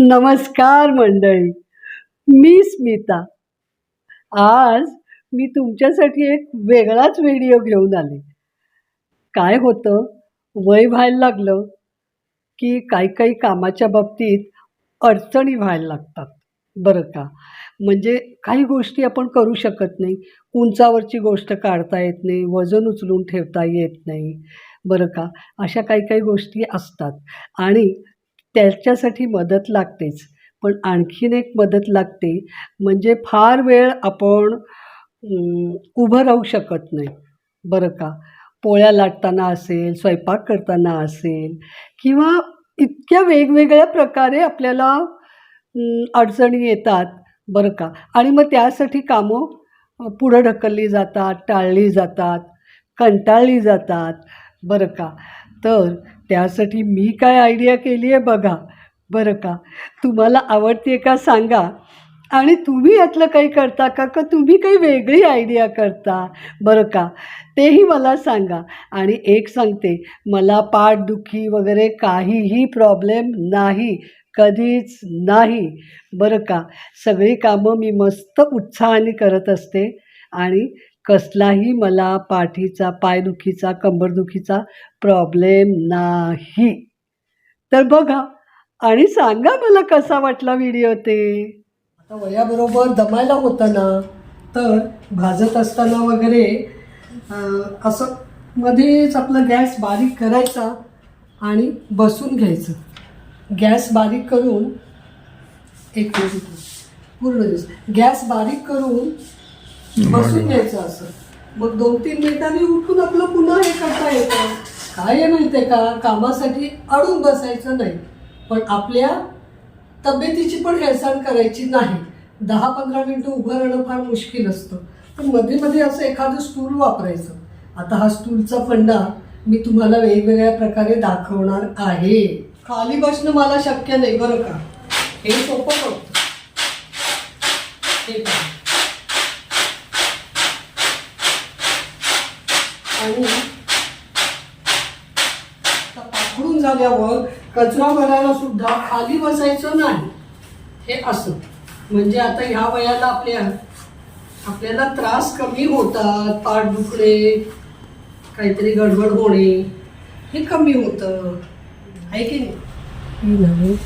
नमस्कार मंडळी मी स्मिता. आज मी तुमच्यासाठी एक वेगळाच व्हिडिओ घेऊन आले. काय होतं? वय व्हायला लागलं की काही काही कामाच्या बाबतीत अडचणी व्हायला लागतात. बरं का? म्हणजे काही गोष्टी आपण करू शकत नाही. उंचावरची गोष्ट काढता येत नाही वजन उचलून ठेवता येत नाही. बरं का? अशा काही काही गोष्टी असतात. आणि त्याच्यासाठी मदत लागतेच. पण आणखीन एक मदत लागते म्हणजे फार वेळ आपण उभं राहू शकत नाही. बरं का? पोळ्या लाटताना असेल स्वयंपाक करताना असेल किंवा इतक्या वेगवेगळ्या प्रकारे आपल्याला अडचणी येतात. बरं का? आणि मग त्यासाठी कामं पुढं ढकलली जातात टाळली जातात कंटाळली जातात. बरं का? तर त्यासाठी मी काय आयडिया केली आहे बघा. बरं का? तुम्हाला आवडते का सांगा. आणि तुम्ही यातलं काही करता का? का तुम्ही काही वेगळी आयडिया करता? बरं का? तेही मला सांगा. आणि एक सांगते मला पाठदुखी वगैरे काहीही प्रॉब्लेम नाही. कधीच नाही. बरं का? सगळी कामं मी मस्त उत्साहाने करत असते. आणि कसलाही मला पाठीचा पायदुखीचा कंबरदुखीचा प्रॉब्लेम नाही. तर बघा आणि सांगा मला कसा वाटला व्हिडिओ ते? आता वयाबरोबर दमायला होतं ना तर भाजत असताना वगैरे असं मध्येच आपला गॅस बारीक करायचा आणि बसून घ्यायचं. गॅस बारीक करून एक मिनिट पूर्ण दिवस. गॅस बारीक करून बसून घ्यायचं असं. मग दोन तीन मिनिटांनी उठून आपलं पुन्हा हे करता येतं. काय आहे का? कामासाठी अडून बसायचं नाही. पण आपल्या तब्येतीची पण हेळसांड करायची नाही. दहा पंधरा मिनटं उभं राहणं फार मुश्किल असतं. पण मध्ये मध्ये असं एखादं स्टूल वापरायचं. आता हा स्टूलचा फंडा मी तुम्हाला वेगवेगळ्या प्रकारे दाखवणार आहे. खाली बसणं मला शक्य नाही बरं का? हे सोपं होतं हे पहा. आणि आता पाखडून झाल्यावर कचरा भरायला सुद्धा खाली बसायचं नाही. हे असं. म्हणजे आता ह्या वयाला आपल्या आपल्याला त्रास कमी होतात पाठ दुखणे काहीतरी गडबड होणे हे कमी होतं. आहे की नाही?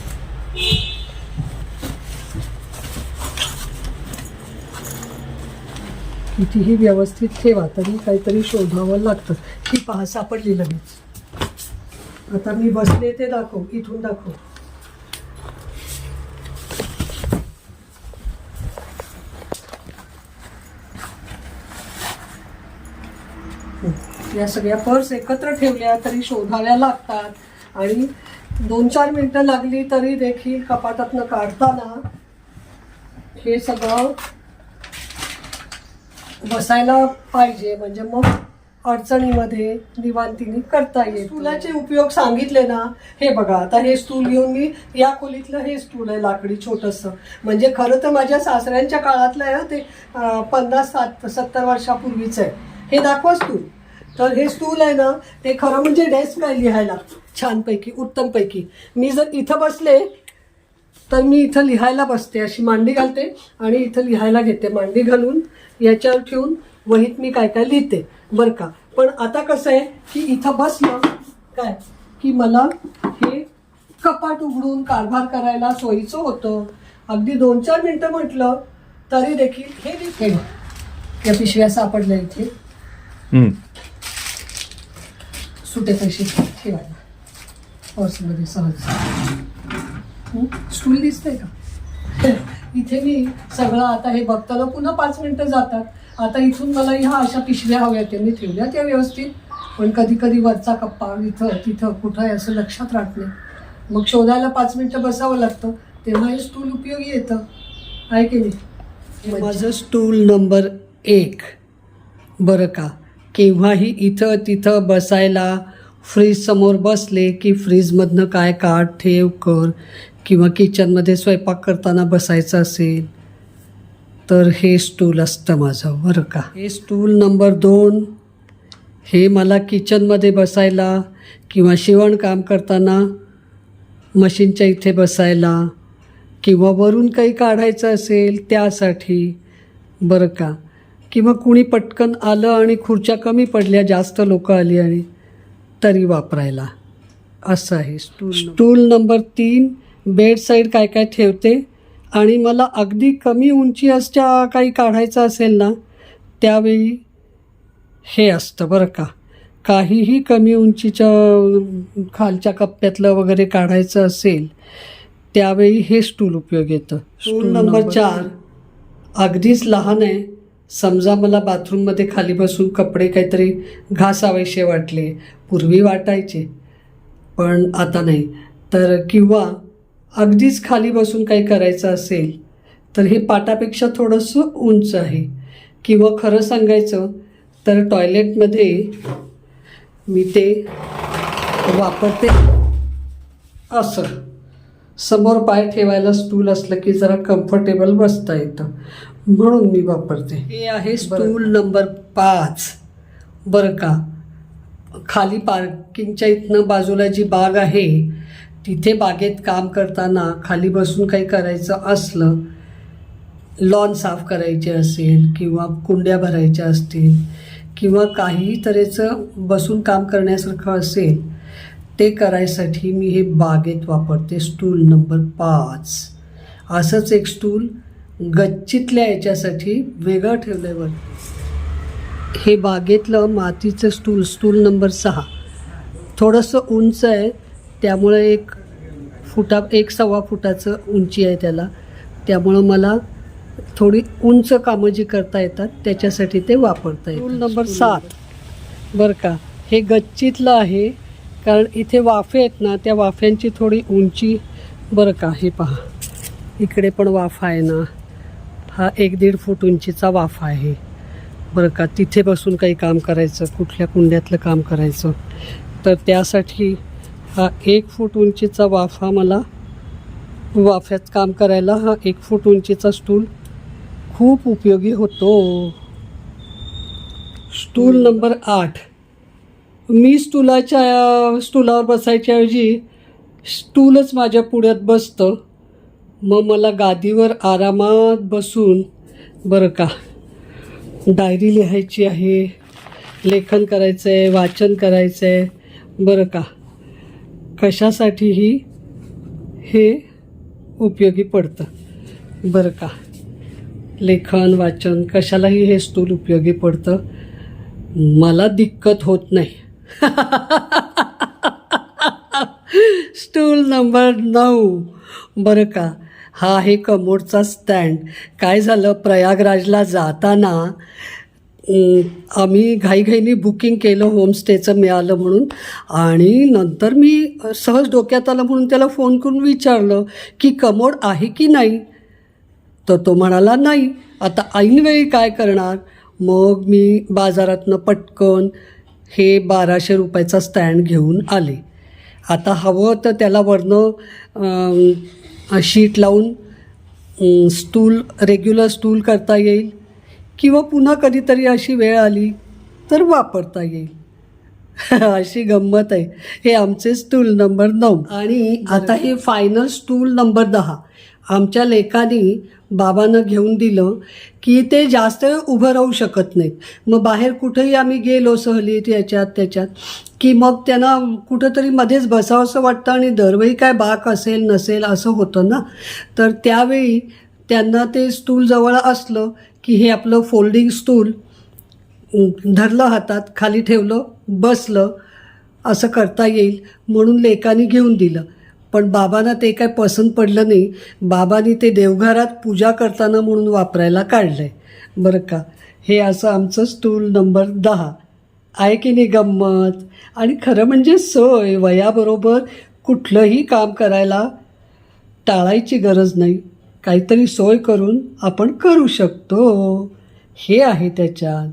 कितीही व्यवस्थित ठेवा तरी काहीतरी शोधावं लागतं. ही पहा सापडली लगेच. आता मी बसले ते दाखव इथून दाखव. या सगळ्या पर्स एकत्र ठेवल्या तरी शोधाव्या लागतात. आणि दोन चार मिनटं लागली तरी देखील कपाटातनं काढताना हे सगळं बसायला पाहिजे. म्हणजे मग अडचणीमध्ये निवांतीने करता येईल स्टूलाचे उपयोग सांगितले ना हे बघा आता हे स्टूल घेऊन मी या खोलीतलं हे स्टूल आहे लाकडी छोटंसं. म्हणजे खरं तर माझ्या सासऱ्यांच्या काळातलं आहे ते पन्नास सात सत्तर वर्षापूर्वीचं आहे. हे दाखवा स्टूल. तर हे स्टूल आहे ना ते खरं म्हणजे डेस्क आहे लिहायला छानपैकी उत्तमपैकी. मी जर इथं बसले तर मी इथं लिहायला बसते अशी मांडी घालते आणि इथं लिहायला घेते मांडी घालून याच्यावर ठेवून वहीत मी काय काय लिहिते. बरं का. पण आता कसं आहे की इथं बसलं काय की मला हे कपाट उघडून कारभार करायला सोयीचं होतं. अगदी दोन चार मिनटं म्हटलं तरी देखील हे लिहिते या पिशव्या सापडल्या इथे. सुटे पैसे. ठेवायला पर्समध्ये सहज? स्टूल दिसतंय का? इथे मी सगळं आता हे बघताना पुन्हा पाच मिनिटं जातात. आता इथून मला ह्या अशा पिशव्या हव्या त्या मी ठेवल्या त्या व्यवस्थित. पण कधी कधी वरचा कप्पा इथं तिथं कुठं आहे असं लक्षात राहत नाही. मग शोधायला पाच मिनिटं बसावं लागतं. तेव्हा हे स्टूल उपयोगी येतं. आहे की नाही? माझं स्टूल नंबर एक. बरं का? केव्हाही इथं तिथं बसायला फ्रीजसमोर बसले की फ्रीजमधनं काय काढ ठेव कर. किंवा किचनमध्ये स्वयंपाक करताना बसायचं असेल तर हे स्टूल असतं माझं बरं का? हे स्टूल नंबर दोन. हे मला किचनमध्ये बसायला किंवा शिवणकाम करताना मशीनच्या इथे बसायला किंवा वरून काही काढायचं असेल त्यासाठी बरं का? किंवा कुणी पटकन आलं आणि खुर्च्या कमी पडल्या जास्त लोक आली आणि तरी वापरायला. असं आहे. स्टूल स्टूल नंबर तीन. बेड साईड काय काय ठेवते? आणि मला अगदी कमी उंची असच्या काही काढायचं असेल ना त्यावेळी हे असतं बरं का. काहीही कमी उंचीच्या खालच्या कप्प्यातलं वगैरे काढायचं असेल त्यावेळी हे स्टूल उपयोग येतं. स्टूल नंबर चार. अगदीच लहान आहे. समजा मला बाथरूममध्ये खाली बसून कपडे काहीतरी घासावेसे वाटले पूर्वी वाटायचे पण आता नाही. तर किंवा अगदीच खाली बसून काही करायचं असेल तर हे पाटापेक्षा थोडंसं उंच आहे. किंवा खरं सांगायचं तर टॉयलेटमध्ये मी ते वापरते. असं. समोर पाय ठेवायला स्टूल असलं की जरा कम्फर्टेबल बसता येतं. म्हणून मी वापरते. हे आहे स्टूल नंबर पाच. बरं का? खाली पार्किंगच्या इथनं बाजूला जी बाग आहे तिथे बागेत काम करताना खाली बसून काही करायचं असलं लॉन साफ करायचे असेल किंवा कुंड्या भरायच्या असतील किंवा काही तऱ्हेचं बसून काम करण्यासारखं असेल ते करायसाठी मी हे बागेत वापरते स्टूल नंबर पाच. असंच एक स्टूल गच्चीतल्या याच्यासाठी वेगळं ठेवलं आहे हे बागेतलं मातीचं स्टूल स्टूल नंबर सहा. थोडंसं उंच आहे त्यामुळे एक फुटा एक सव्वा फुटाचं उंची आहे त्याला. त्यामुळं मला थोडी उंच कामं जी करता येतात त्याच्यासाठी ते वापरता येतं स्टूल नंबर सात. बरं का. हे गच्चीतलं आहे कारण इथे वाफे आहेत ना त्या वाफ्यांची थोडी उंची बरं का हे पहा. इकडे पण वाफा आहे ना. हा एक दीड फूट उंचीचा वाफा आहे. बरं का तिथे बसून काही काम करायचं कुठल्या कुंड्यातलं काम करायचं. तर त्यासाठी हा एक फूट उंचीचा वाफा मला वाफ्यात काम करायला हा एक फूट उंचीचा स्टूल खूप उपयोगी होतो. स्टूल नंबर आठ. मी स्टूलाच्या स्टूलावर बसायच्या ऐवजी स्टूलच माझ्या पुढ्यात बसतं. मग मला गादीवर आरामात बसून बरं का डायरी लिहायची आहे लेखन करायचं आहे वाचन करायचं आहे बरं का. कशासाठीही हे उपयोगी पडतं. बरं का? लेखन वाचन कशालाही हे स्टूल उपयोगी पडतं. मला दिक्कत होत नाही. स्टूल नंबर नऊ. बरं का? हा आहे कमोडचा स्टँड काय झालं? प्रयागराजला जाताना आम्ही घाईघाईने बुकिंग केलं होमस्टेचं मिळालं म्हणून. आणि नंतर मी सहज डोक्यात आलं म्हणून त्याला फोन करून विचारलं की कमोड आहे की नाही? तर तो म्हणाला नाही आता ऐनवेळी काय करणार? मग मी बाजारातनं पटकन हे बाराशे रुपयाचा स्टँड घेऊन आले. आता हवं तर त्याला वरनं शीट लावून स्टूल रेग्युलर स्टूल करता येईल. किंवा पुन्हा कधीतरी अशी वेळ आली तर वापरता येईल. अशी गंमत आहे. हे आमचे स्टूल नंबर नऊ. आणि आता हे फायनल स्टूल नंबर दहा. आमच्या लेखानी बाबांना घेऊन दिलं की ते जास्त वेळ उभं राहू शकत नाहीत. मग बाहेर कुठेही आम्ही गेलो सहलीत याच्यात त्याच्यात की मग त्यांना कुठंतरी मध्येच बसावंसं वाटतं आणि दरवेळी काय बाक असेल नसेल असं होतं ना? तर त्यावेळी त्यांना ते स्टूल जवळ असलं की हे आपलं फोल्डिंग स्टूल धरलं हातात खाली ठेवलं बसलं असं करता येईल म्हणून लेकानी घेऊन दिलं. पण बाबांना ते काय पसंत पडलं नाही. बाबांनी ते देवघरात पूजा करताना म्हणून वापरायला काढलं आहे बरं का? हे असं आमचं स्टूल नंबर दहा. आहे की नाही गंमत? आणि खरं म्हणजे सोय वयाबरोबर कुठलंही काम करायला टाळायची गरज नाही. काहीतरी सोय करून आपण करू शकतो. हे आहे त्याच्यात.